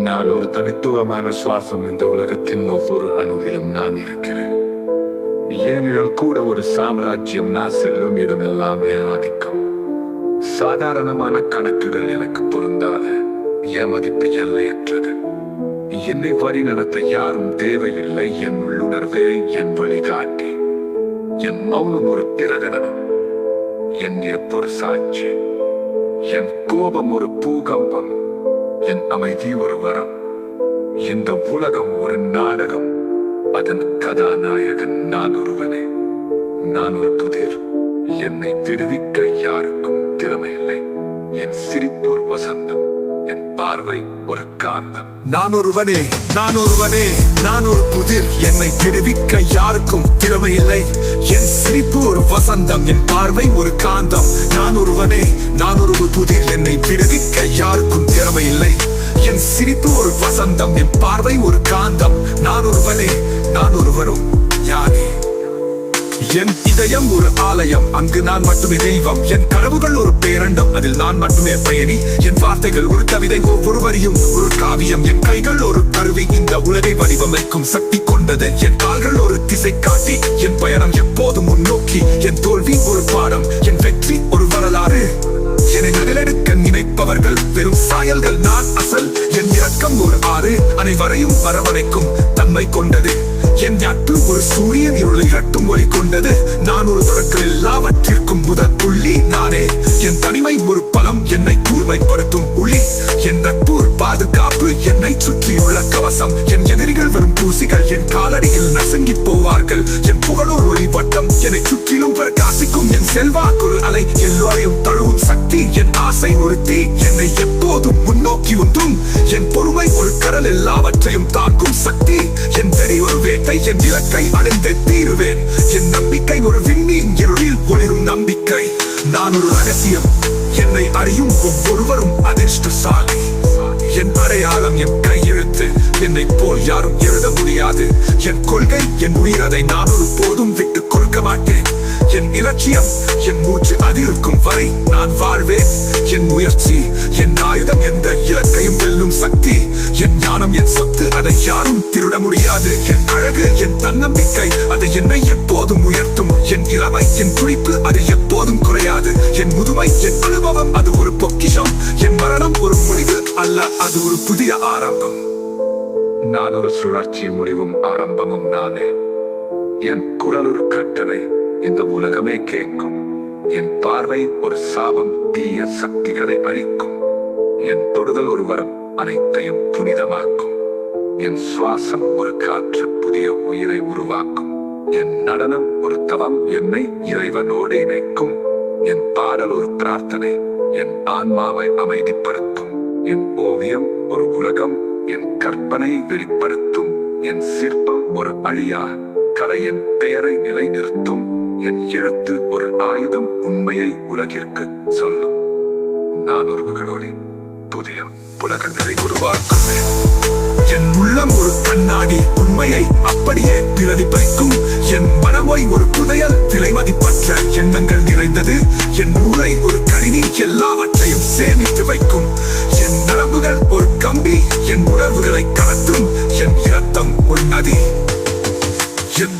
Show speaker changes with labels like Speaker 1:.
Speaker 1: நான் ஒரு தனித்துவமான சுவாசம் இந்த உலகத்தின் ஒவ்வொரு அணுவிலும் நான் இருக்கிறேன். ஏனெனில் கூட ஒரு சாம்ராஜ்யம் நான் செல்லும் இடமெல்லாமே ஆதிக்கம். சாதாரணமான கணக்குகள் எனக்கு பொருந்தாத என் மதிப்பு எல்லையற்றது. என்னை வழி நடத்த யாரும் தேவையில்லை என் உள்ளுணர்வே என் வழிகாட்டி. என் மௌனம் ஒரு பிரகடனம். என் எப்பொரு சாட்சி. என் கோபம் ஒரு பூகம்பம். என் அமைதி ஒரு வரம். இந்த உலகம் ஒரு நாடகம். அதன் கதாநாயகன் நான் ஒருவனே. நான் ஒரு புதிர் என்னை விடுவிக்க யாருக்கும் திறமையில்லை என் சிரிப்பு ஒரு வசந்தம். என் பார்வை ஒரு காந்தம்.
Speaker 2: நான் ஒருவனே நான் ஒருவனே நான் ஒரு புதிர் என்னை விடுவிக்க யாருக்கும் திறமை இல்லை. என் சிரிப்பு ஒரு வசந்தம். என் பார்வை ஒரு காந்தம். நான் ஒருவனே நான் ஒரு புதிர் என்னை விடுவிக்க வசந்தம் என் பார்வை ஒரு காந்தம். நான் ஒருவனே நான் ஒருவரும் யானே என் இதயம் ஒரு ஆலயம். அங்கு நான் மட்டுமே தெய்வம். என் கனவுகள் ஒரு பேரண்டம். அதில் நான் மட்டுமே பயணி. என் வார்த்தைகள் ஒரு கவிதை ஒவ்வொரு வரியும் ஒரு காவியம். என் கைகள் ஒரு கருவி. இந்த உலகை வடிவமைக்கும் சக்தி கொண்டது. என் கால்கள் ஒரு திசை காட்டி. என் பயணம் எப்போதும் முன்னோக்கி. என் தோல்வி ஒரு பாடம். என் வெற்றி ஒரு வரலாறு. என்னை நகலெடுக்க நினைப்பவர்கள் வெறும் சாயல்கள். நான் அசல் என் இறக்கம் ஒரு ஆறு. அனைவரையும் வரவழைக்கும் தன்மை கொண்டது. என் நட்பு ஒரு சூரியன் இருளை இரட்டும் ஒளி கொண்டது. நான் ஒரு தொடக்கம் எல்லாவற்றிற்கும் முதற் புள்ளி நானே. என் தனிமை ஒரு பலம் என்னை கூர்மைப்படுத்தும் ஒளி. என் நட்பு ஒரு பாதுகாப்பு என்னை சுற்றியுள்ள கவசம். என் எதிரிகள் வரும் தூசிகள் என் காலடியில் நசுங்கி போவார்கள். என் புகழோர் ஒளி வட்டம் என்னை சுற்றிலும் பிரகாசிக்கும். என் செல்வாக்கு ஒரு அலை எல்லோரையும் தழுவும் சக்தி. என் ஆசை ஒரு தீ என்னை எப்போதும் முன்னோக்கி உந்தும் என் பொறுமை ஒரு கடல் எல்லாவற்றையும் தாக்கும் சக்தி. என் வெறி ஒரு வேட்டை என் இலக்கை அடைந்து தீருவேன். என் நம்பிக்கை ஒரு விண்மீன் இருளில் ஒளிரும் நம்பிக்கை. நான் ஒரு ரகசியம் என்னை அறியும் ஒவ்வொருவரும் அதிர்ஷ்டசாலி. என் அடையாளம் என் கையெழுத்து என்னை போல் யாரும் எழுத முடியாது. என் கொள்கை என் உயிர் அதை நான் ஒரு போதும் விட்டு கொடுக்க மாட்டேன். என் இலட்சியம் என் மூச்சு அதிருக்கும் வரை நான் வாழ்வேன். என் முயற்சி என் ஆயுதம் எந்த இலக்கையும் வெல்லும் சக்தி. என் ஞானம் என் சொத்து அதை யாரும் திருட முடியாது. என் அழகு என் தன்னம்பிக்கை அது என்னை எப்போதும் உயர்த்தும். என் இளமை என் துடிப்பு அது எப்போதும் குறையாது. என் முதுமை என் அனுபவம் அது ஒரு பொக்கிஷம். என் மரணம் ஒரு முடிவு அல்ல அது ஒரு புதிய ஆரம்பம்.
Speaker 1: நான் ஒரு சுழற்சி முடிவும் ஆரம்பமும் நானே. என் குரல் ஒரு கட்டளை. இந்த உலகமே கேட்கும். என் பார்வை ஒரு சாபம் தீய சக்திகளை அழிக்கும் என் தொடுதல் ஒரு வரம் அனைத்தையும் புனிதமாக்கும். என் சுவாசம் ஒரு காற்று புதிய உயிரை உருவாக்கும். என் நடனம் ஒரு தவம் என்னை இறைவனோடு இணைக்கும். என் பாடல் ஒரு பிரார்த்தனை என் ஆன்மாவை அமைதிப்படுத்தும். என் ஓவியம் ஒரு உலகம் என் கற்பனை வெளிப்படுத்தும். என் சிற்பம் ஒரு அழியா கலையின் பெயரை நிலைநிறுத்தும். என் எழுத்து ஒரு ஆயுதம் உண்மையை உலகிற்கு சொல்லும். நான் உறவுகளோடு புதிய புலகங்களை உருவாக்குவேன்
Speaker 2: என் உள்ளம் ஒரு கண்ணாடி உண்மையை அப்படியே பிரதிபலிக்கும். என் மனமொய் ஒரு புதையல் விலைமதிப்பற்ற எண்ணங்கள் நிறைந்தது. என் ஊரை ஒரு கணினி எல்லாவற்றையும் சேமித்து வைக்கும். என் நரம்புகள் ஒரு கம்பி என் உணர்வுகளை கடத்தும் என் இரத்தம் ஒரு நதி. என்